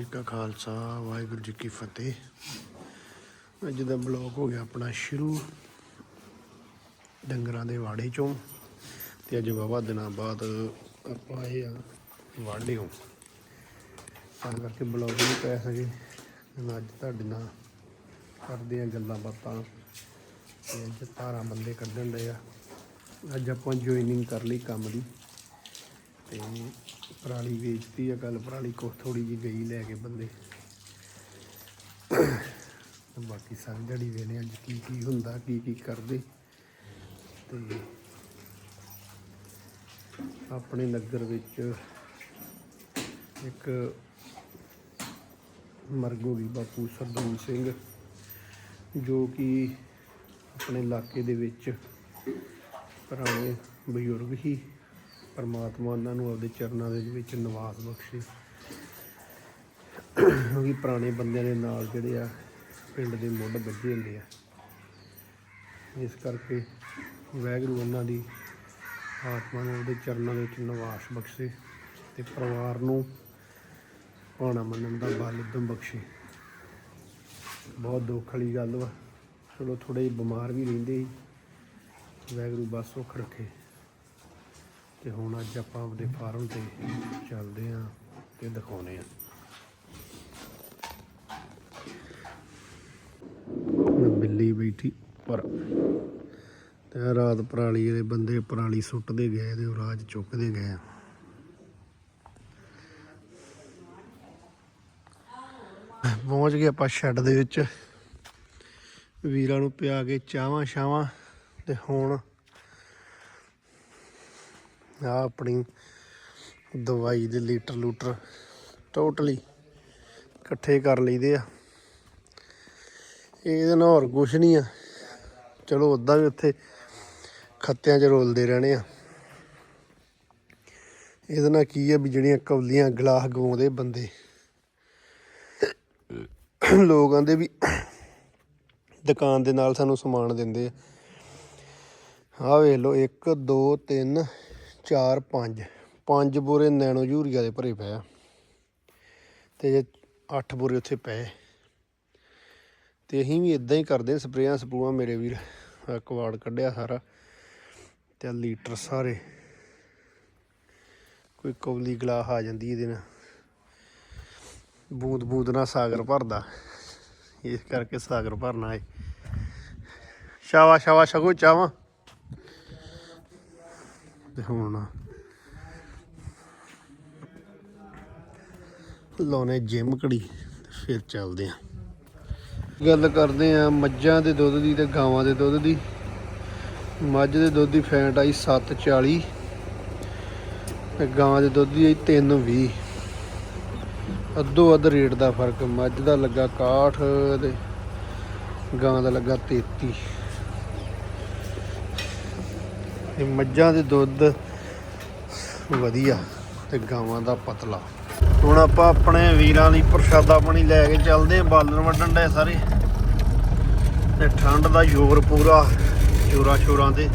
ਜੀ ਕਾ ਖਾਲਸਾ, ਵਾਹਿਗੁਰੂ ਜੀ ਕੀ ਫਤਿਹ। ਅੱਜ ਦਾ ਬਲੌਗ ਹੋ ਗਿਆ ਆਪਣਾ ਸ਼ੁਰੂ। ਡੰਗਰਾਂ ਦੇ ਵਾੜੇ ਚੋਂ। ਤੇ ਅੱਜ ਵਾਹਵਾ ਦਿਨਾਂ ਬਾਅਦ ਆਪਾਂ ਇਹ ਆ ਵਾੜਿਓ ਤਾਂ ਕਰਕੇ ਬਲੌਗ ਨਹੀਂ ਪੈ ਸਕੇ। ਅੱਜ ਤੁਹਾਡੇ ਨਾਲ ਕਰਦੇ ਆ ਗੱਲਾਂ ਬਾਤਾਂ। ਤੇ ਅੱਜ ਤਾਰਾਂ ਬੰਦੇ ਕੱਢਣ ਦੇ ਆ। ਅੱਜ ਆਪਾਂ ਜੁਆਇਨਿੰਗ ਕਰ ਲਈ ਕੰਮ ਦੀ। ਤੇ ਪਰਾਲੀ ਵੇਚਤੀ ਆ ਕੱਲ ਪਰਾਲੀ ਕੋ ਥੋੜੀ ਜੀ ਗਈ ਲੈ ਕੇ ਬੰਦੇ। ਤੇ ਬਾਕੀ ਸਾਰੀ ਦਿਹਾੜੀ ਵੇਲੇ ਅੱਜ ਕੀ ਕੀ ਹੁੰਦਾ, ਕੀ ਕੀ ਕਰਦੇ। ਤੇ ਆਪਣੇ ਨਗਰ ਵਿੱਚ ਇੱਕ ਮਰਗੋ ਗਈ ਬਾਪੂ ਸਰਦੂਲ ਸਿੰਘ, ਜੋ ਕਿ ਆਪਣੇ ਇਲਾਕੇ ਦੇ ਵਿੱਚ ਪੁਰਾਣੇ ਬਜ਼ੁਰਗ ਹੀ ਪਰਮਾਤਮਾ ਉਹਨਾਂ ਨੂੰ ਆਪਦੇ ਚਰਨਾਂ ਦੇ ਵਿੱਚ ਨਿਵਾਸ ਬਖਸ਼ੇ। ਕਿਉਂਕਿ ਪੁਰਾਣੇ ਬੰਦਿਆਂ ਦੇ ਨਾਲ ਜਿਹੜੇ ਆ, ਪਿੰਡ ਦੇ ਮੁੱਢ ਬੱਝੇ ਹੁੰਦੇ ਆ। ਇਸ ਕਰਕੇ ਵਾਹਿਗੁਰੂ ਉਹਨਾਂ ਦੀ ਆਤਮਾ ਨੂੰ ਉਹਦੇ ਚਰਨਾਂ ਦੇ ਵਿੱਚ ਨਿਵਾਸ ਬਖਸ਼ੇ ਤੇ ਪਰਿਵਾਰ ਨੂੰ ਭਾਣਾ ਮੰਨਣ ਦਾ ਬਲ ਉਦਮ ਬਖਸ਼ੇ। ਬਹੁਤ ਦੁੱਖ ਵਾਲੀ ਗੱਲ ਵਾ। ਚਲੋ ਥੋੜੇ ਬਿਮਾਰ ਵੀ ਰਹਿੰਦੇ ਸੀ। ਵਾਹਿਗੁਰੂ ਬਸ ਸੁੱਖ ਰੱਖੇ। ਤੇ ਹੁਣ ਅੱਜ ਆਪਾਂ ਆਪਣੇ ਫਾਰਮ ਤੇ ਚੱਲਦੇ ਆਂ ਤੇ ਦਿਖਾਉਨੇ ਆਂ ਬਿੱਲੀ ਬੈਠੀ ਪਰ ਤੇ ਰਾਤ ਪਰਾਲੀ ਦੇ ਬੰਦੇ ਪਰਾਲੀ ਸੁੱਟਦੇ ਗਏ ਤੇ ਰਾਜ ਚੁੱਕਦੇ ਗਏ ਪਹੁੰਚ ਗਏ ਆਪਾਂ ਸ਼ੈੱਡ ਦੇ ਵਿੱਚ। ਵੀਰਾਂ ਨੂੰ ਪਿਆ ਕੇ ਚਾਹਾਂ ਛਾਵਾਂ ਤੇ ਹੁਣ ਆ ਆਪਣੀ ਦਵਾਈ ਦੇ ਲੀਟਰ ਲੂਟਰ ਟੋਟਲੀ ਇਕੱਠੇ ਕਰ ਲਈਦੇ ਆ। ਇਹਦੇ ਨਾਲ ਹੋਰ ਕੁਛ ਨਹੀਂ ਆ। ਚਲੋ ਉਦਾਂ ਵੀ ਉੱਥੇ ਖੱਤਿਆਂ 'ਚ ਰੋਲਦੇ ਰਹਿਣੇ ਆ। ਇਹਦੇ ਨਾਲ ਕੀ ਆ ਵੀ ਜਿਹੜੀਆਂ ਕੌਲੀਆਂ ਗਲਾਸ ਗਵਾਉਂਦੇ ਬੰਦੇ। ਲੋਕ ਆਂਦੇ ਵੀ ਦੁਕਾਨ ਦੇ ਨਾਲ ਸਾਨੂੰ ਸਮਾਨ ਦਿੰਦੇ ਆ। ਆਹ ਵੇਖ ਲਓ 1 2 3 4 5 ਪੰਜ ਬੋਰੇ ਨੈਣੋ ਯੂਰੀਆ ਦੇ ਭਰੇ ਪਏ ਆ। ਤੇ 8 ਬੋਰੇ ਉੱਥੇ ਪਏ। ਤੇ ਅਸੀਂ ਵੀ ਇਦਾਂ ਹੀ ਕਰਦੇ ਸਪਰੇਆਂ, ਸਪਰੂਆਂ ਮੇਰੇ ਵੀਰ। ਆਹ ਕਵਾੜ ਕੱਢਿਆ ਸਾਰਾ ਤੇ ਲੀਟਰ ਸਾਰੇ। ਕੋਈ ਕੌਲੀ ਗਲਾਸ ਆ ਜਾਂਦੀ ਇਹਦੇ ਨਾਲ। ਬੂੰਦ ਬੂੰਦ ਨਾਲ ਸਾਗਰ ਭਰਦਾ। ਇਸ ਕਰਕੇ ਸਾਗਰ ਭਰਨਾ ਹੈ ਸ਼ਾਵਾ ਸ਼ਾਵਾ ਸ਼ਗੋ ਚਾਵਾਂ। ਤੇ ਹੁਣ ਲਾਉਨੇ ਜਿਮ ਘੜੀ ਫਿਰ ਚੱਲਦੇ ਆ। ਗੱਲ ਕਰਦੇ ਆ ਮੱਝਾਂ ਦੇ ਦੁੱਧ ਦੀ ਤੇ ਗਾਵਾਂ ਦੇ ਦੁੱਧ ਦੀ। ਮੱਝ ਦੇ ਦੁੱਧ ਦੀ ਫੈਂਟ ਆਈ 740 ਤੇ ਗਾਂ ਦੇ ਦੁੱਧ ਦੀ ਆਈ 320 ਅੱਧੋ ਅੱਧ ਰੇਟ ਦਾ ਫ਼ਰਕ, ਮੱਝ ਦਾ ਲੱਗਾ 61 ਤੇ ਗਾਂ ਦਾ ਲੱਗਾ 33 ਇਹ ਮੱਝਾਂ ਦੇ ਦੁੱਧ ਵਧੀਆ ਤੇ ਗਾਵਾਂ ਦਾ ਪਤਲਾ। ਹੁਣ ਆਪਾਂ ਆਪਣੇ ਵੀਰਾਂ ਲਈ ਪ੍ਰਸ਼ਾਦਾ ਪਾਣੀ ਲੈ ਕੇ ਚੱਲਦੇ ਆਂ ਬਾਲਣ ਵੱਢਣ ਦੇ ਸਾਰੇ। ਤੇ ਠੰਡ ਦਾ ਜ਼ੋਰ ਪੂਰਾ ਜੋਰਾਂ ਸ਼ੋਰਾਂ ਤੇ।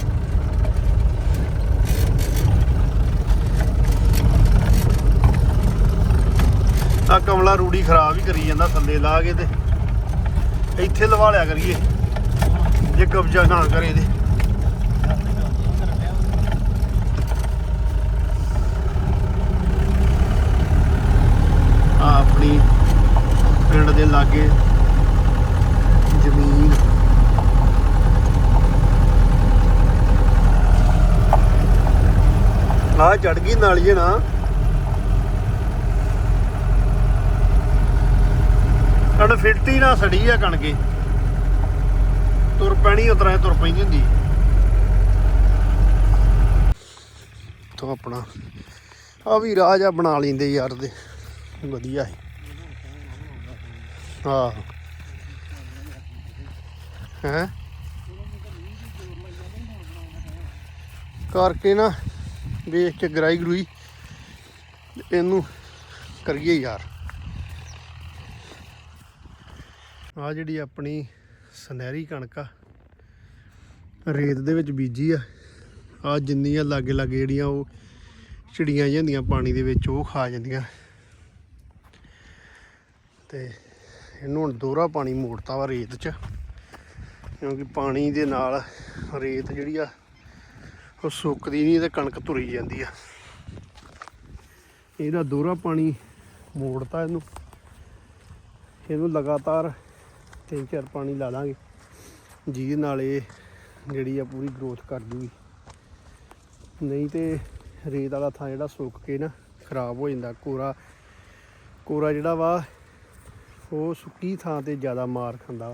ਆ ਕਮਲਾ ਰੂੜੀ ਖਰਾਬ ਹੀ ਕਰੀ ਜਾਂਦਾ, ਥੱਲੇ ਲਾ ਕੇ ਤੇ ਇੱਥੇ ਲਵਾ ਲਿਆ ਕਰੀਏ। ਜੇ ਕਬਜ਼ਾ ਨਾ ਕਰੇ ਤੇ ਆ ਆਪਣੀ ਪਿੰਡ ਦੇ ਲਾਗੇ। ਜ਼ਮੀਨ। ਆ ਚੜ ਗਈ ਨਾਲੀਏ ਨਾ। ਕਣ ਫਿੱਟੀ ਨਾ ਸੜੀ ਆ ਕਣਕੇ। ਤੁਰ ਪੈਣੀ ਉਤਰਾ ਤੁਰ ਪੈਂਦੀ ਹੁੰਦੀ। ਤੋਂ ਆਪਣਾ ਆ ਵੀ ਰਾਜਾ ਬਣਾ ਲੈਂਦੇ ਯਾਰ ਦੇ ਵਧੀਆ ਹੈ ਆਹੋ। ਹੈ? ਕਰਕੇ ਨਾ ਵੇਖ ਕੇ ਗਰਾਈ ਗਰੂਈ ਇਹਨੂੰ ਕਰੀਏ ਯਾਰ। ਆ ਜਿਹੜੀ ਆਪਣੀ ਸੁਨਹਿਰੀ ਕਣਕ ਆ, ਰੇਤ ਦੇ ਵਿੱਚ ਬੀਜੀ ਆ ਆ ਜਿੰਨੀਆਂ ਲਾਗੇ ਲਾਗੇ ਜਿਹੜੀਆਂ ਉਹ ਚਿੜੀਆਂ ਜਾਂਦੀਆਂ ਪਾਣੀ ਦੇ ਵਿੱਚ, ਉਹ ਖਾ ਜਾਂਦੀਆਂ। ਤੇ ਇਹਨੂੰ ਹੁਣ ਦੋਹਰਾ ਪਾਣੀ ਮੋੜਤਾ ਵਾ ਰੇਤ 'ਚ, ਕਿਉਂਕਿ ਪਾਣੀ ਦੇ ਨਾਲ ਰੇਤ ਜਿਹੜੀ ਆ, ਉਹ ਸੁੱਕਦੀ ਨਹੀਂ ਤੇ ਕਣਕ ਧੁਰੀ ਜਾਂਦੀ ਆ। ਇਹਦਾ ਦੋਹਰਾ ਪਾਣੀ ਮੋੜਤਾ ਇਹਨੂੰ। ਇਹਨੂੰ ਲਗਾਤਾਰ ਤਿੰਨ ਚਾਰ ਪਾਣੀ ਲਾ ਦਾਂਗੇ ਜਿਹਦੇ ਨਾਲ ਇਹ ਜਿਹੜੀ ਆ ਪੂਰੀ ਗਰੋਥ ਕਰ ਜੂਗੀ। ਨਹੀਂ ਤੇ ਰੇਤ ਵਾਲਾ ਥਾਂ ਜਿਹੜਾ ਸੁੱਕ ਕੇ ਨਾ, ਖਰਾਬ ਹੋ ਜਾਂਦਾ। ਕੋਰਾ ਕੋਰਾ ਜਿਹੜਾ ਵਾ ਉਹ ਸੁੱਕੀ ਥਾਂ ਤੇ ਜ਼ਿਆਦਾ ਮਾਰ ਖਾਂਦਾ।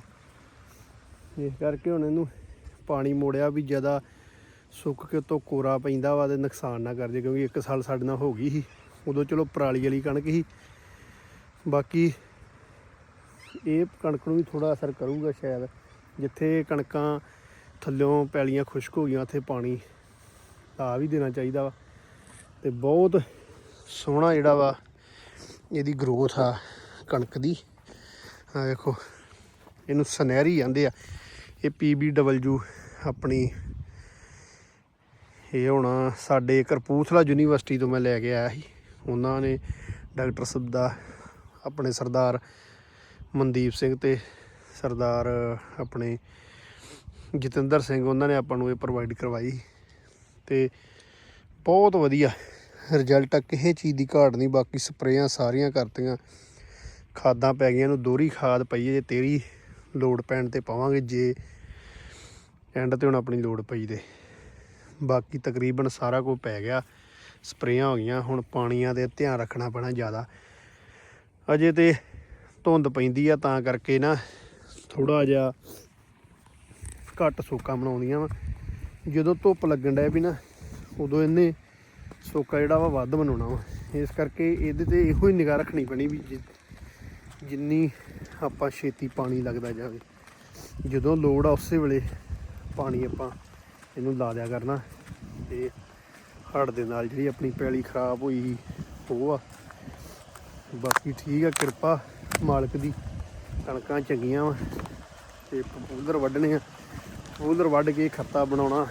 ਇਸ ਕਰਕੇ ਹੁਣ ਇਹਨੂੰ ਪਾਣੀ ਮੋੜਿਆ ਵੀ ਜ਼ਿਆਦਾ ਸੁੱਕ ਕੇ ਉਤੋਂ ਕੋਰਾ ਪੈਂਦਾ ਵਾ ਤੇ ਨੁਕਸਾਨ ਨਾ ਕਰ ਜੇ, ਕਿਉਂਕਿ ਇੱਕ ਸਾਲ ਸਾਡੇ ਨਾਲ ਹੋ ਗਈ ਸੀ। ਉਦੋਂ ਚਲੋ ਪਰਾਲੀ ਵਾਲੀ ਕਣਕ ਸੀ। ਬਾਕੀ ਇਹ ਕਣਕ ਨੂੰ ਵੀ ਥੋੜਾ ਅਸਰ ਕਰੂਗਾ ਸ਼ਾਇਦ, ਜਿੱਥੇ ਕਣਕਾਂ ਥੱਲਿਓਂ ਪੈਲੀਆਂ ਖੁਸ਼ਕ ਹੋ ਗਈਆਂ, ਉੱਥੇ ਪਾਣੀ ਆ ਵੀ ਦੇਣਾ ਚਾਹੀਦਾ ਵਾ। ਤੇ ਬਹੁਤ ਸੋਹਣਾ ਜਿਹੜਾ ਵਾ, ਇਹਦੀ ਗਰੋਥ ਆ ਕਣਕ ਦੀ। ਆ ਵੇਖੋ ਇਹਨੂੰ ਸੁਨਹਿਰੀ ਕਹਿੰਦੇ ਆ। ਇਹ ਪੀਬੀਡਬਲਯੂ ਆਪਣੀ, ਇਹ ਹੋਣਾ ਸਾਡੇ ਕਰਪੂਥਲਾ ਯੂਨੀਵਰਸਿਟੀ ਤੋਂ ਮੈਂ ਲੈ ਕੇ ਆਇਆ ਸੀ। ਉਹਨਾਂ ਨੇ ਡਾਕਟਰ ਸਬਦਾ ਆਪਣੇ ਸਰਦਾਰ ਮਨਦੀਪ ਸਿੰਘ ਤੇ ਸਰਦਾਰ ਆਪਣੇ ਜਤਿੰਦਰ ਸਿੰਘ, ਉਹਨਾਂ ਨੇ ਆਪਾਂ ਨੂੰ ਇਹ ਪ੍ਰੋਵਾਈਡ ਕਰਵਾਈ ਤੇ ਬਹੁਤ ਵਧੀਆ ਰਿਜ਼ਲਟ ਕਿਸੇ ਚੀਜ਼ ਦੀ ਘਾਟ ਨਹੀਂ, ਬਾਕੀ ਸਪਰੇਆਂ ਸਾਰੀਆਂ ਕਰਤੀਆਂ। ਖਾਦਾਂ ਪੈ ਗਈਆਂ ਨੂੰ ਦੋਹਰੀ ਖਾਦ ਪਈ ਹੈ, ਜੇ ਤੇਰੀ ਲੋਡ ਪੈਣ ਤੇ ਪਾਵਾਂਗੇ, ਜੇ ਐਂਡ ਤੇ ਹੁਣ ਆਪਣੀ ਲੋਡ ਪਈ ਦੇ ਬਾਕੀ ਤਕਰੀਬਨ ਸਾਰਾ ਕੁਝ ਪੈ ਗਿਆ, ਸਪਰੇਆਂ ਹੋ ਗਈਆਂ, ਹੁਣ ਪਾਣੀਆਂ ਦੇ ਧਿਆਨ ਰੱਖਣਾ ਪੈਣਾ ਜ਼ਿਆਦਾ। ਅਜੇ ਤੇ ਧੁੰਦ ਪੈਂਦੀ ਆ, ਤਾਂ ਕਰਕੇ ਨਾ ਥੋੜਾ ਜਿਹਾ ਘੱਟ ਸੋਕਾ ਬਣਾਉਂਦੀਆਂ ਵਾ। ਜਦੋਂ ਧੁੱਪ ਲੱਗਣ ਡੈ ਵੀ ਨਾ, ਉਦੋਂ ਇਹਨੇ ਸੋਕਾ ਜਿਹੜਾ ਵਾ ਵੱਧ ਬਣਾਉਣਾ ਵਾ। ਇਸ ਕਰਕੇ ਇਹਦੇ ਤੇ ਇਹੋ ਹੀ ਨਿਗਾਹ ਰੱਖਣੀ ਪੈਣੀ ਵੀ ਜਿੰਨੀ ਆਪਾਂ ਛੇਤੀ ਪਾਣੀ ਲੱਗਦਾ ਜਾਵੇ, ਜਦੋਂ ਲੋੜ ਆ ਉਸੇ ਵੇਲੇ ਪਾਣੀ ਆਪਾਂ ਇਹਨੂੰ ਲਾ ਦਿਆ ਕਰਨਾ ਤੇ ਹੜ੍ਹ ਦੇ ਨਾਲ ਜਿਹੜੀ ਆਪਣੀ ਪੈਲੀ ਖਰਾਬ ਹੋਈ ਉਹ ਆ। ਬਾਕੀ ਠੀਕ ਆ, ਕਿਰਪਾ ਮਾਲਕ ਦੀ, ਕਣਕਾਂ ਚੰਗੀਆਂ ਵਾ ਤੇ ਪਪੂਲਰ ਵੱਢਣੇ ਆ। ਪਪੂਲਰ ਵੱਢ ਕੇ ਖੱਤਾ ਬਣਾਉਣਾ।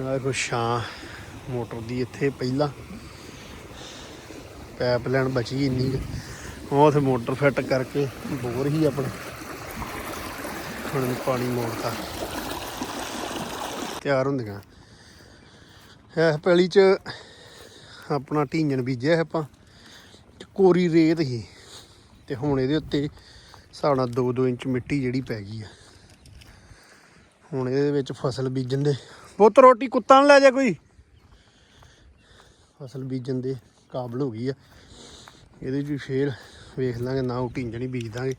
ਆਹ ਦੇਖੋ ਛਾਂ ਮੋਟਰ ਦੀ ਇੱਥੇ ਪਹਿਲਾਂ। ਪਾਈਪ ਲਾਈਨ ਬਚੀ ਇੰਨੀ ਕੁ। ਉਹ ਉਥੇ ਮੋਟਰ ਫਿੱਟ ਕਰਕੇ ਬੋਰ ਹੀ ਆਪਣੇ। ਹੁਣ ਪਾਣੀ ਮੋੜਤਾ। ਤਿਆਰ ਹੁੰਦੀਆਂ। ਇਹ ਪੈਲੀ ਚ ਆਪਣਾ ਢੀਂਜਣ ਬੀਜਿਆ ਆਪਾਂ। ਕੋਰੀ ਰੇਤ ਹੀ। ਤੇ ਹੁਣ ਇਹਦੇ ਉੱਤੇ ਸਾਡਾ ਨਾਲ 2-2 ਇੰਚ ਮਿੱਟੀ ਜਿਹੜੀ ਪੈ ਗਈ ਆ। ਹੁਣ ਇਹਦੇ ਵਿੱਚ ਫਸਲ ਬੀਜਣ ਦੇ। ਪੁੱਤ ਰੋਟੀ ਕੁੱਤਾ ਨਾ ਲੈ ਜਾ ਕੋਈ। ਫਸਲ ਬੀਜਣ ਦੇ ਕਾਬਲ ਹੋ ਗਈ ਆ। ਇਹਦੇ 'ਚ ਵੀ ਫੇਰ ਵੇਖ ਲਾਂਗੇ, ਨਾ ਉਹ ਢੀਂਜਣ ਹੀ ਬੀਜ ਦਾਂਗੇ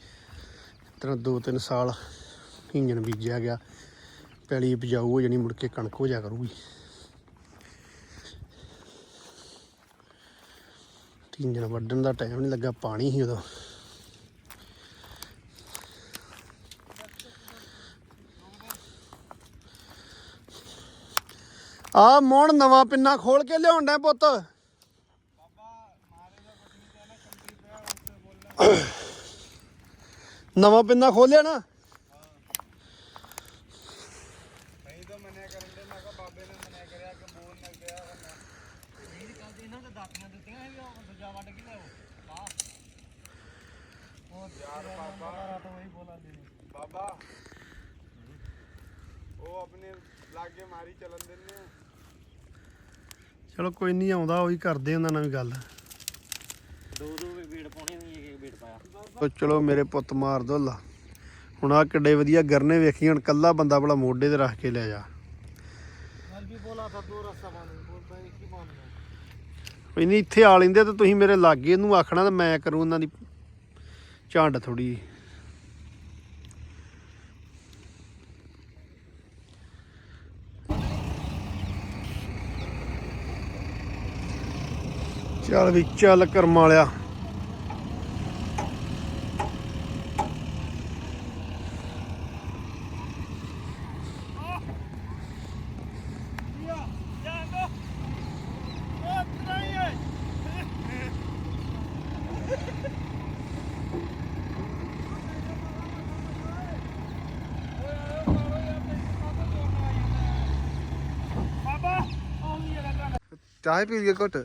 ਤਰ੍ਹਾਂ 2-3 ਸਾਲ ਢਿੰਜਣ ਬੀਜਿਆ ਗਿਆ। ਪੈਲੀ ਉਪਜਾਊ ਹੋ ਜਾਣੀ, ਮੁੜ ਕੇ ਕਣਕ ਹੋ ਜਾ ਕਰੂਗੀ। ਢੀਂਜਣ ਵੱਢਣ ਦਾ ਟਾਈਮ ਨਹੀਂ ਲੱਗਾ, ਪਾਣੀ ਹੀ ਉਦੋਂ। ਆ ਮੋਣ ਨਵਾਂ ਪਿੰਨਾ ਖੋਲ ਕੇ ਲਿਆਉਣ ਡਿਆ ਪੁੱਤ। ਨਵਾਂ ਪਿੰਨਾ ਖੋਲਿਆ ਨਾ। ਬਾਬਾ ਉਹ ਆਪਣੇ ਲਾਗੇ ਮਾਰੀ ਚੱਲਣ ਦਿੰਦੇ ਆ। ਚਲੋ ਕੋਈ ਨਹੀਂ ਆਉਂਦਾ ਉਹੀ ਕਰਦੇ ਉਹਨਾਂ ਨਾਲ ਵੀ ਗੱਲ। ਦੋ ਦੋ ਵੀ ਬੀੜ ਪਾਉਣੀ ਨਹੀਂ ਇੱਕ ਬੀੜ ਪਾਇਆ। ਉਹ ਚਲੋ ਮੇਰੇ ਪੁੱਤ ਮਾਰ ਦੋ ਲਾ ਹੁਣ ਆ ਕਿੱਡੇ ਵਧੀਆ ਗਰਨੇ ਵੇਖੀ ਹੁਣ ਕੱਲਾ ਬੰਦਾ ਬੜਾ ਮੋਢੇ ਤੇ ਰੱਖ ਕੇ ਲੈ ਜਾ। ਵੀ ਬੋਲਾ ਤਾਂ ਦੋ ਰਸਤਾ ਮਾਨੂੰ ਬੋਲਦਾ ਇੱਕ ਹੀ ਮਾਨਣਾ ਕੋਈ ਨਹੀਂ। ਇੱਥੇ ਆ ਲੈਂਦੇ ਤੇ ਤੁਸੀਂ ਮੇਰੇ ਲਾਗੇ ਇਹਨੂੰ ਆਖਣਾ ਤੇ ਮੈਂ ਕਰੂੰ ਉਹਨਾਂ ਦੀ ਝੰਡ ਥੋੜੀ ਚੱਲ ਵੀ ਚੱਲ ਕਰਮ ਵਾਲਿਆ। ਚਾਹ ਪੀ ਲਈ ਘੁੱਟ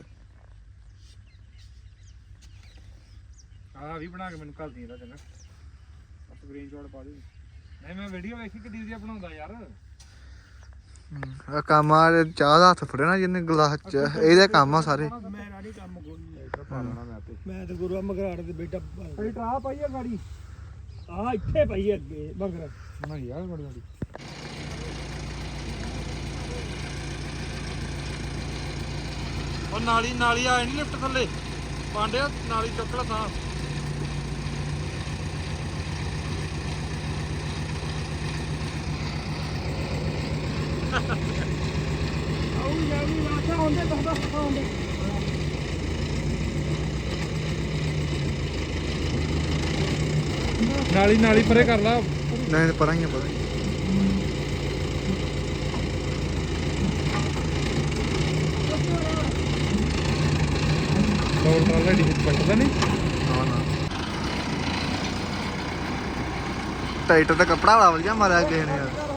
ਆ ਵੀ ਬਣਾ ਕੇ ਮੈਨੂੰ ਕੱਲ ਦੀ ਇਹਦਾ ਚੰਗਾ ਸਕਰੀਨਸ਼ਾਟ ਪਾ ਦੇ ਨਹੀਂ ਮੈਂ ਵੀਡੀਓ ਵੇਖੀ ਕਿੱਡੀ ਵਧੀਆ ਬਣਾਉਂਦਾ ਯਾਰ। ਆ ਕੰਮ ਆ ਚਾਹ ਦਾ ਹੱਥ ਫੜਿਆ ਨਾ ਜਿਹਨੇ ਗਲਾਸ ਚ। ਇਹਦੇ ਕੰਮ ਆ ਸਾਰੇ। ਮੇਰਾ ਨਹੀਂ ਕੰਮ ਕੋਈ ਮੈਂ ਮੈਂ ਤੇ ਗੁਰੂ ਮਗਰਾੜ ਦੇ ਬੇਟਾ ਟਰਾ ਪਾਈਏ ਗਾੜੀ। ਆ ਇੱਥੇ ਪਈ ਅੱਗੇ ਮਗਰ। ਨਹੀਂ ਯਾਰ ਬੜੀ ਬੜੀ ਉਹ ਨਾਲੀ ਨਾਲੀ ਆਏ ਨਹੀਂ ਲਿਫਟ ਥੱਲੇ। ਪਾਂਡਿਆ ਨਾਲੀ ਚੁੱਕ ਲਾ ਤਾਂ ਆਉ ਜਾਵੀ ਵਾਸਾ ਹੁੰਦੇ ਦਸਦਾ ਹੁੰਦੇ ਨਾਲੀ ਨਾਲੀ ਪਰੇ ਕਰ ਲਾ। ਨਹੀਂ ਪਰਾਂ ਹੀ ਆ ਪਰਾਂ। ਹੋਰ ਟਰਾਲਾ ਡੀ ਵਿੱਚ ਪੱਟਦਾ ਨਹੀਂ। ਨਾ ਨਾ ਟਾਈਟਰ ਦਾ ਕੱਪੜਾ ਵਾਲਾ ਵਧੀਆ ਮਾਰਿਆ ਕਿਸੇ ਨੇ ਯਾਰ।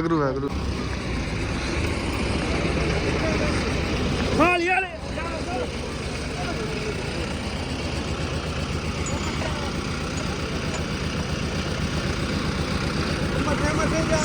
ਵਾਹਿਗੁਰੂ ਵਾਹਿਗੁਰੂ ਹਾਲ ਯਾਰ ਮੱਥੇ ਮੱਥੇ ਜਾ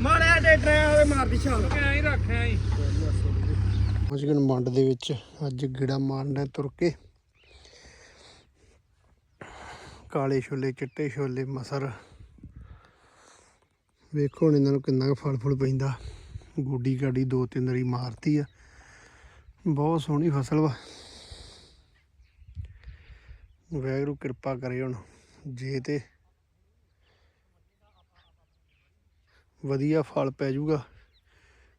ਮਾਰਿਆ ਮਾਰਦੀ ਛਾਲ। ਐਂ ਹੀ ਰੱਖ ਐਂ ਹੀ ਮੁਸ਼ਕਿਲ ਮੰਡ ਦੇ ਵਿੱਚ ਅੱਜ ਗਿੜਾ ਮਾਰਨਾ ਤੁਰ ਕੇ। ਕਾਲੇ ਛੋਲੇ ਚਿੱਟੇ ਛੋਲੇ ਮਸਰ। ਵੇਖੋ ਹੁਣ ਇਹਨਾਂ ਨੂੰ ਕਿੰਨਾ ਕੁ ਫਲ ਫੁੱਲ ਪੈਂਦਾ। ਗੋਡੀ ਗਾਡੀ ਦੋ ਤਿੰਨ ਰੀ ਮਾਰਤੀ ਆ। ਬਹੁਤ ਸੋਹਣੀ ਫਸਲ ਵਾ। ਵੈਗਰੂ ਕਿਰਪਾ ਕਰੇ ਹੁਣ ਜੇ ਤੇ। ਵਧੀਆ ਫਲ ਪੈ ਜਾਊਗਾ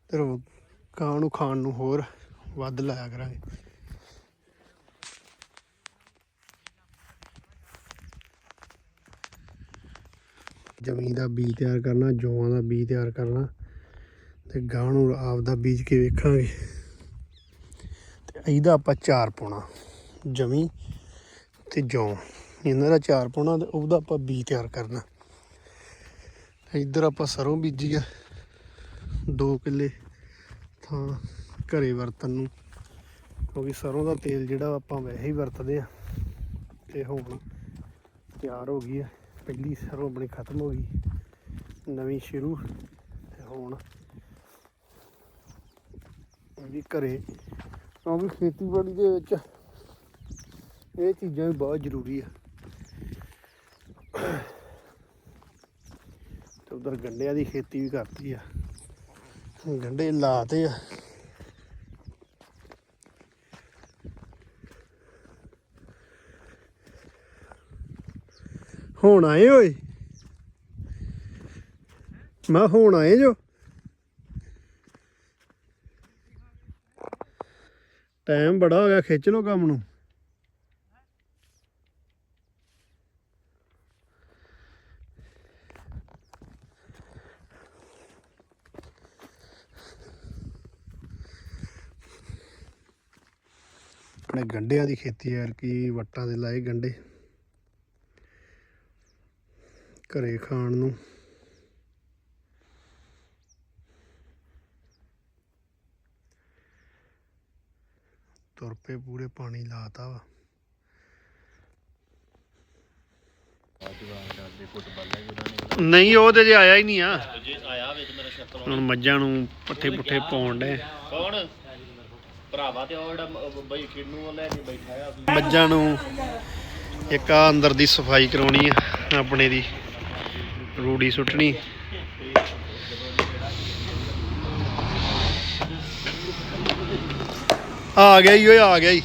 ਤੇ ਕਾਂ ਨੂੰ ਖਾਣ ਨੂੰ ਹੋਰ ਵੱਧ ਲਾਇਆ ਕਰਾਂਗੇ। ਜ਼ਮੀਨ ਦਾ ਬੀਜ ਤਿਆਰ ਕਰਨਾ, ਜੌਆਂ ਦਾ ਬੀਜ ਤਿਆਰ ਕਰਨਾ ਤੇ ਗਾਂ ਨੂੰ ਆਪ ਦਾ ਬੀਜ ਕੇ ਵੇਖਾਂਗੇ। ਤੇ ਇਹਦਾ ਆਪਾਂ ਚਾਰ ਪਾਉਣਾ ਜਮੀ ਤੇ ਜੌਂ। ਇਹਨਾਂ ਦਾ ਚਾਰ ਪਾਉਣਾ ਤੇ ਉਹਦਾ ਆਪਾਂ ਬੀਜ ਤਿਆਰ ਕਰਨਾ। ਇੱਧਰ ਆਪਾਂ ਸਰੋਂ ਬੀਜੀ ਆ। 2 ਕਿੱਲੇ ਥਾਂ ਘਰੇ ਵਰਤਣ ਨੂੰ। ਕਿਉਂਕਿ ਸਰੋਂ ਦਾ ਤੇਲ ਜਿਹੜਾ ਆਪਾਂ ਵੈਸੇ ਹੀ ਵਰਤਦੇ ਆ। ਤੇ ਹੁਣ ਤਿਆਰ ਹੋ ਗਈ ਆ। ਪਹਿਲੀ ਸਰੋਂ ਆਪਣੀ ਖਤਮ ਹੋ ਗਈ। ਨਵੀਂ ਸ਼ੁਰੂ। ਤੇ ਹੁਣ ਵੀ ਘਰੇ। ਕਿਉਂਕਿ ਖੇਤੀਬਾੜੀ ਦੇ ਵਿੱਚ ਇਹ ਚੀਜ਼ਾਂ ਵੀ ਬਹੁਤ ਜ਼ਰੂਰੀ ਆ। ਤੇ ਉਧਰ ਗੰਡਿਆਂ ਦੀ ਖੇਤੀ ਵੀ ਕਰਤੀ ਆ। ਗੰਡੇ ਲਾਤੇ ਆ। ਹੁਣ ਆਏ ਓਏ? ਮੈਂ ਹੁਣ ਆਏ ਜੋ? ਟਾਈਮ ਬੜਾ ਹੋ ਗਿਆ ਖਿੱਚ ਲੋ ਕੰਮ ਨੂੰ। ਆਪਣੇ ਗੰਡਿਆਂ ਦੀ ਖੇਤੀ ਯਾਰ ਕੀ ਵੱਟਾਂ ਦੇ ਲਾਏ ਗੰਡੇ। ਘਰੇ ਖਾਣ ਨੂੰ। ਤੁਰ ਪਏ ਪੂਰੇ ਪਾਣੀ ਲਾਤਾ ਵਾ। ਨਹੀਂ ਉਹ ਤੇ ਜੇ ਆਇਆ ਹੀ ਨਹੀਂ ਆ। ਹੁਣ ਮੱਝਾਂ ਨੂੰ ਪੱਠੇ ਪੁੱਠੇ ਪਾਉਣ ਡੇ ਕੌਣ? ਭਰਾਵਾ ਤੇ ਉਹ ਜਿਹੜਾ ਬਈ ਕਿੰਨੂ ਲੈ ਕੇ ਬੈਠਾ ਆ ਮੱਝਾਂ ਨੂੰ ਇੱਕ ਆ ਅੰਦਰ ਦੀ ਸਫ਼ਾਈ ਕਰਾਉਣੀ ਆ, ਆਪਣੇ ਦੀ। ਰੂੜੀ ਸੁੱਟਣੀ। ਆ ਗਿਆ ਈ ਓਏ ਆ ਗਿਆ ਈ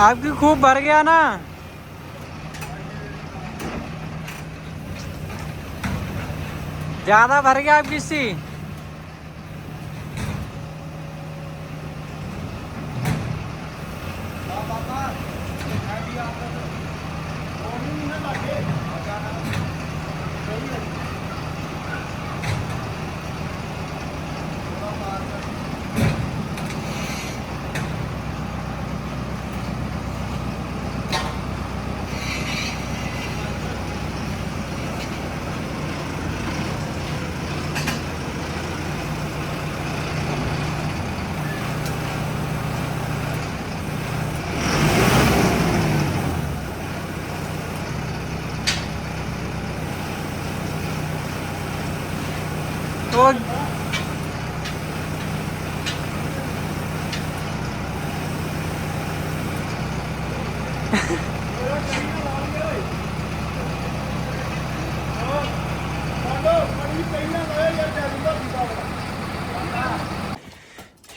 आपकी खूब भर गया ना ज्यादा भर गया आपकी सी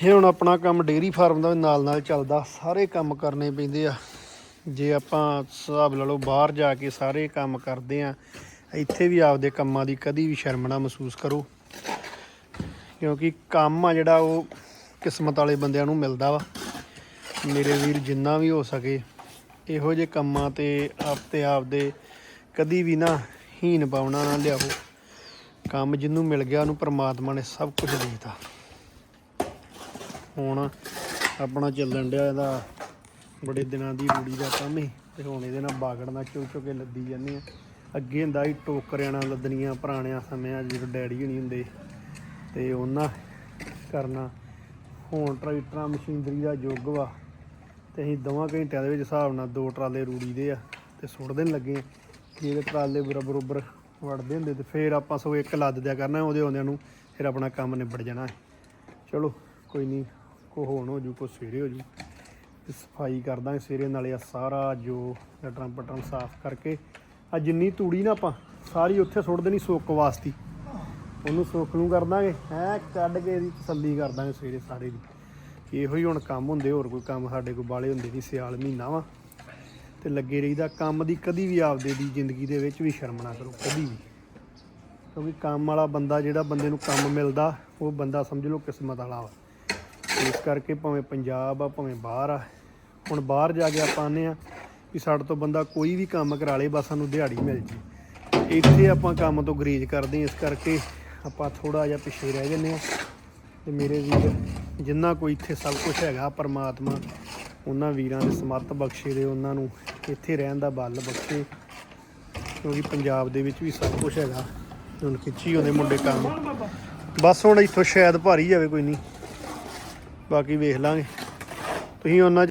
ਇਹ ਹੁਣ ਆਪਣਾ ਕੰਮ ਡੇਅਰੀ ਫਾਰਮ ਦਾ ਵੀ ਨਾਲ ਨਾਲ ਚੱਲਦਾ, ਸਾਰੇ ਕੰਮ ਕਰਨੇ ਪੈਂਦੇ ਆ। ਜੇ ਆਪਾਂ ਹਿਸਾਬ ਲਾ ਲਓ ਬਾਹਰ ਜਾ ਕੇ ਸਾਰੇ ਕੰਮ ਕਰਦੇ ਆ, ਇੱਥੇ ਵੀ ਆਪਦੇ ਕੰਮਾਂ ਦੀ ਕਦੀ ਵੀ ਸ਼ਰਮ ਨਾ ਮਹਿਸੂਸ ਕਰੋ। ਕਿਉਂਕਿ ਕੰਮ ਆ ਜਿਹੜਾ ਉਹ ਕਿਸਮਤ ਵਾਲੇ ਬੰਦਿਆਂ ਨੂੰ ਮਿਲਦਾ ਵਾ। ਮੇਰੇ ਵੀਰ ਜਿੰਨਾ ਵੀ ਹੋ ਸਕੇ, ਇਹੋ ਜਿਹੇ ਕੰਮਾਂ ਤੇ ਆਪਤੇ ਆਪਦੇ ਕਦੀ ਵੀ ਨਾ ਹੀਨ ਪਾਉਣਾ ਨਾ ਲਿਆਓ। ਕੰਮ ਜਿਹਨੂੰ ਮਿਲ ਗਿਆ ਉਹਨੂੰ ਪ੍ਰਮਾਤਮਾ ਨੇ ਸਭ ਕੁਝ ਦੇ ਦਿੱਤਾ। ਹੁਣ ਆਪਣਾ ਚੱਲਣ ਡਿਆ ਇਹਦਾ। ਬੜੇ ਦਿਨਾਂ ਦੀ ਰੂੜੀ ਦਾ ਕੰਮ ਹੀ ਤੇ ਹੁਣ ਇਹਦੇ ਨਾਲ ਬਾਗੜ ਨਾਲ ਚੁੱਕ ਚੁੱਕ ਕੇ ਲੱਦੀ ਜਾਂਦੇ ਆ। ਅੱਗੇ ਹੁੰਦਾ ਸੀ ਟੋਕਰਿਆਂ ਨਾਲ ਲੱਦਣੀਆਂ ਪੁਰਾਣਿਆਂ ਸਮਿਆਂ ਜਦੋਂ ਡੈਡੀ ਹੋਣੀ ਹੁੰਦੇ। ਤੇ ਉਹਨਾਂ ਕਰਨਾ। ਹੁਣ ਟਰੈਕਟਰਾਂ, ਮਸ਼ੀਨਰੀ ਦਾ ਯੁੱਗ ਵਾ। ਤੇ ਅਸੀਂ ਦੋਵਾਂ ਘੰਟਿਆਂ ਦੇ ਵਿੱਚ ਹਿਸਾਬ ਨਾਲ ਦੋ ਟਰਾਲੇ ਰੂੜੀ ਦੇ ਆ। ਤੇ ਸੁੱਟ ਦੇਣ ਲੱਗੇ। ਆ ਕਿ ਟਰਾਲੇ ਬਰਾਬਰ ਬਰੋਬਰ ਵੜਦੇ ਹੁੰਦੇ ਤੇ ਫੇਰ ਆਪਾਂ ਸੋ ਇੱਕ ਲੱਦ ਦਿਆ ਕਰਨਾ। ਉਹਦੇ ਆਉਂਦਿਆਂ ਨੂੰ ਫਿਰ ਆਪਣਾ ਕੰਮ ਨਿਬੜ ਜਾਣਾ। ਚਲੋ, ਕੋਈ ਨਹੀਂ ਕੋ ਹੋਣ ਹੋ ਜੂ ਕੋ ਸਵੇਰੇ ਹੋ ਜੂ। ਤੇ ਸਫ਼ਾਈ ਕਰ ਦਾਂਗੇ ਸਵੇਰੇ, ਨਾਲੇ ਆ ਸਾਰਾ ਜੋ ਲਟਰਾਂ ਪਟਰਾਂ ਸਾਫ਼ ਕਰਕੇ। ਆ ਜਿੰਨੀ ਤੂੜੀ ਨਾ ਆਪਾਂ ਸਾਰੀ ਉੱਥੇ ਸੁੱਟ ਦੇਣੀ ਸੁੱਕ ਵਾਸਤੇ। ਉਹਨੂੰ ਸੁੱਕ ਨੂੰ ਕਰ ਦਾਂਗੇ। ਹੈ, ਕੱਢ ਕੇ ਇਹਦੀ ਤਸੱਲੀ ਕਰ ਦਾਂਗੇ ਸਵੇਰੇ ਸਾਰੇ ਦੀ। ਇਹੋ ਹੀ ਹੁਣ ਕੰਮ ਹੁੰਦੇ, ਹੋਰ ਕੋਈ ਕੰਮ ਸਾਡੇ ਕੋਲ ਬਾਲੇ ਹੁੰਦੇ ਨਹੀਂ, ਸਿਆਲ ਮਹੀਨਾ ਵਾ। ਤੇ ਲੱਗੇ ਰਹੀਦਾ ਕੰਮ ਦੀ ਕਦੀ ਵੀ ਆਪਦੇ ਦੀ ਜ਼ਿੰਦਗੀ ਦੇ ਵਿੱਚ ਵੀ ਸ਼ਰਮ ਨਾ ਕਰੋ, ਕਦੀ ਵੀ। ਕਿਉਂਕਿ ਕੰਮ ਵਾਲਾ ਬੰਦਾ ਜਿਹੜਾ ਬੰਦੇ ਨੂੰ ਕੰਮ ਮਿਲਦਾ, ਉਹ ਬੰਦਾ ਸਮਝ ਲਓ ਕਿਸਮਤ ਵਾਲਾ ਵਾ। ਇਸ ਕਰਕੇ ਭਾਵੇਂ ਪੰਜਾਬ ਆ, ਭਾਵੇਂ ਬਾਹਰ ਆ, ਹੁਣ ਬਾਹਰ ਜਾ ਕੇ ਆਪਾਂ ਆਨੇ ਆ ਵੀ ਸਾਡੇ ਤੋਂ ਬੰਦਾ ਕੋਈ ਵੀ ਕੰਮ ਕਰਾ ਲੇ, ਬਸ ਸਾਨੂੰ ਦਿਹਾੜੀ ਮਿਲ ਜੇ। ਇੱਥੇ ਆਪਾਂ ਕੰਮ ਤੋਂ ਗਰੇਜ ਕਰਦੇ ਇਸ ਕਰਕੇ ਆਪਾਂ ਥੋੜਾ ਜਿਹਾ ਪਿੱਛੇ ਰਹਿ ਜੰਨੇ ਆ ਤੇ ਮੇਰੇ ਵੀਰ, ਜਿੰਨਾ ਕੋਈ ਇੱਥੇ ਸਭ ਕੁਝ ਹੈਗਾ, ਪਰਮਾਤਮਾ, ਉਹਨਾਂ ਵੀਰਾਂ ਦੇ ਸਮਰਥ ਬਖਸ਼ੇ ਦੇ ਉਹਨਾਂ ਨੂੰ ਇੱਥੇ ਰਹਿਣ ਦਾ ਬਲ ਬਖਸ਼ੇ। ਕਿਉਂਕਿ ਪੰਜਾਬ ਦੇ ਵਿੱਚ ਵੀ ਸਭ ਕੁਝ ਹੈਗਾ। ਹੁਣ ਖਿੱਚੀ ਉਹਦੇ ਮੁੰਡੇ ਕੰਮ। ਬਸ ਹੁਣ ਇੱਥੋਂ ਸ਼ਾਇਦ ਭਾਰੀ ਜਾਵੇ, ਕੋਈ ਨਹੀਂ। ਬਾਕੀ ਵੇਖ ਲਾਂਗੇ। ਤੁਸੀਂ ਉਹਨਾਂ 'ਚ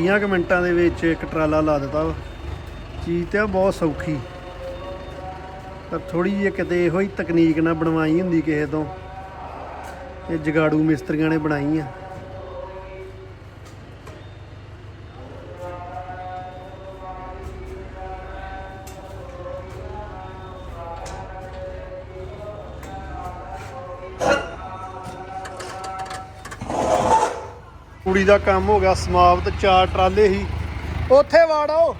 ਵੀਹਾਂ ਕੁ ਮਿੰਟਾਂ ਦੇ ਵਿੱਚ ਇੱਕ ਟਰਾਲਾ ਲਾ ਦਿੱਤਾ ਵਾ। ਚੀਜ਼ ਤੇ ਬਹੁਤ ਸੌਖੀ। ਪਰ ਥੋੜੀ ਜਿਹੀ ਕਿਤੇ ਇਹੋ ਹੀ ਤਕਨੀਕ ਨਾਲ ਬਣਵਾਈ ਹੁੰਦੀ ਕਿਸੇ ਤੋਂ। ਇਹ ਜਗਾੜੂ ਮਿਸਤਰੀਆਂ ਨੇ ਬਣਾਈ ਆ। ਕੁੜੀ ਦਾ ਕੰਮ ਹੋ ਗਿਆ, ਸਮਾਪਤ, ਚਾਰ ਟਰਾਲੇ ਹੀ। ਉੱਥੇ ਵਾੜੋ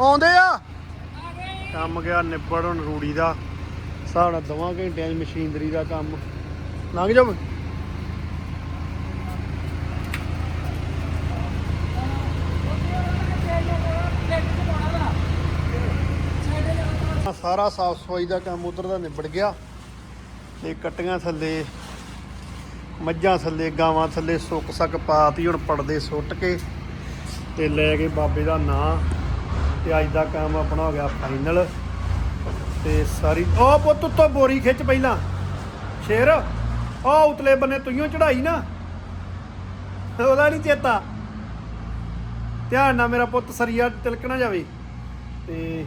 ਆਉਂਦੇ ਆ। ਕੰਮ ਗਿਆ ਨਿਬੜ ਰੂੜੀ ਦਾ। ਹਿਸਾਬ ਨਾਲ ਦੋਵਾਂ ਘੰਟਿਆਂ ਦੀ ਮਸ਼ੀਨਰੀ ਦਾ ਕੰਮ। ਲੰਘ ਜਾ ਸਾਰਾ ਸਾਫ਼ ਸਫ਼ਾਈ ਦਾ ਕੰਮ ਉਧਰ ਦਾ ਨਿਬੜ ਗਿਆ ਤੇ ਕੱਟੀਆਂ ਥੱਲੇ, ਮੱਝਾਂ ਥੱਲੇ, ਗਾਵਾਂ ਥੱਲੇ ਸੁੱਕ ਸੱਕ ਪਾਤੀ, ਹੁਣ ਪੜਦੇ ਸੁੱਟ ਕੇ ਤੇ ਲੈ ਕੇ ਬਾਬੇ ਦਾ ਨਾਂ ਤੇ ਅੱਜ ਦਾ ਕੰਮ ਆਪਣਾ ਹੋ ਗਿਆ ਫਾਈਨਲ ਤੇ ਸਾਰੀ ਉਹ ਪੁੱਤ ਉੱਤੋਂ ਬੋਰੀ ਖਿੱਚ ਪਹਿਲਾਂ, ਸ਼ੇਰ ਉਹ ਉਤਲੇ ਬੰਨੇ ਤੁਈਓ ਚੜਾਈ ਨਾ, ਉਹਦਾ ਨਹੀਂ ਚੇਤਾ। ਧਿਆਨ ਨਾਲ ਮੇਰਾ ਪੁੱਤ ਸਰੀਆ ਤਿਲਕ ਨਾ ਜਾਵੇ ਤੇ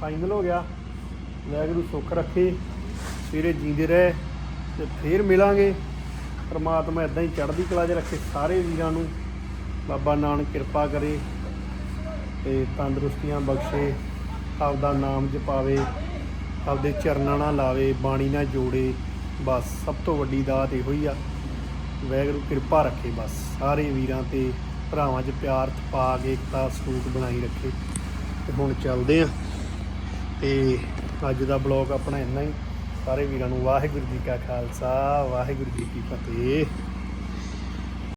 ਫਾਈਨਲ ਹੋ ਗਿਆ। ਵਾਹਿਗੁਰੂ ਸੁੱਖ ਰੱਖੇ, ਸਵੇਰੇ ਜੀਂਦੇ ਰਹੇ ਤੇ ਫੇਰ ਮਿਲਾਂਗੇ। ਪਰਮਾਤਮਾ ਇਦਾਂ ਹੀ ਚੜ੍ਹਦੀ ਕਲਾ 'ਚ ਰੱਖੇ ਸਾਰੇ ਵੀਰਾਂ ਨੂੰ। ਬਾਬਾ ਨਾਨਕ ਕਿਰਪਾ ਕਰੇ ਤੇ ਤੰਦਰੁਸਤੀਆਂ ਬਖਸ਼ੇ, ਆਪਦਾ ਨਾਮ ਜਪਾਵੇ, ਆਪਦੇ ਚਰਨਾਂ ਨਾਲ ਲਾਵੇ, ਬਾਣੀ ਨਾਲ ਜੋੜੇ। ਬਸ ਸਭ ਤੋਂ ਵੱਡੀ ਦਾਤ ਇਹੋ ਹੀ ਆ। ਵਾਹਿਗੁਰੂ ਕਿਰਪਾ ਰੱਖੇ ਬਸ, ਸਾਰੇ ਵੀਰਾਂ ਤੇ ਭਰਾਵਾਂ 'ਚ ਪਿਆਰ ਪਾ ਕੇ ਇਕਤਾ ਸਲੂਕ ਬਣਾਈ ਰੱਖੇ। ਤੇ ਹੁਣ ਚੱਲਦੇ ਆ ਤੇ ਅੱਜ ਦਾ ਬਲੌਗ ਆਪਣਾ ਇੰਨਾ ਹੀ। ਸਾਰੇ ਵੀਰਾਂ ਨੂੰ ਵਾਹਿਗੁਰੂ ਜੀ ਕਾ ਖਾਲਸਾ, ਵਾਹਿਗੁਰੂ ਜੀ ਕੀ ਫਤਿਹ।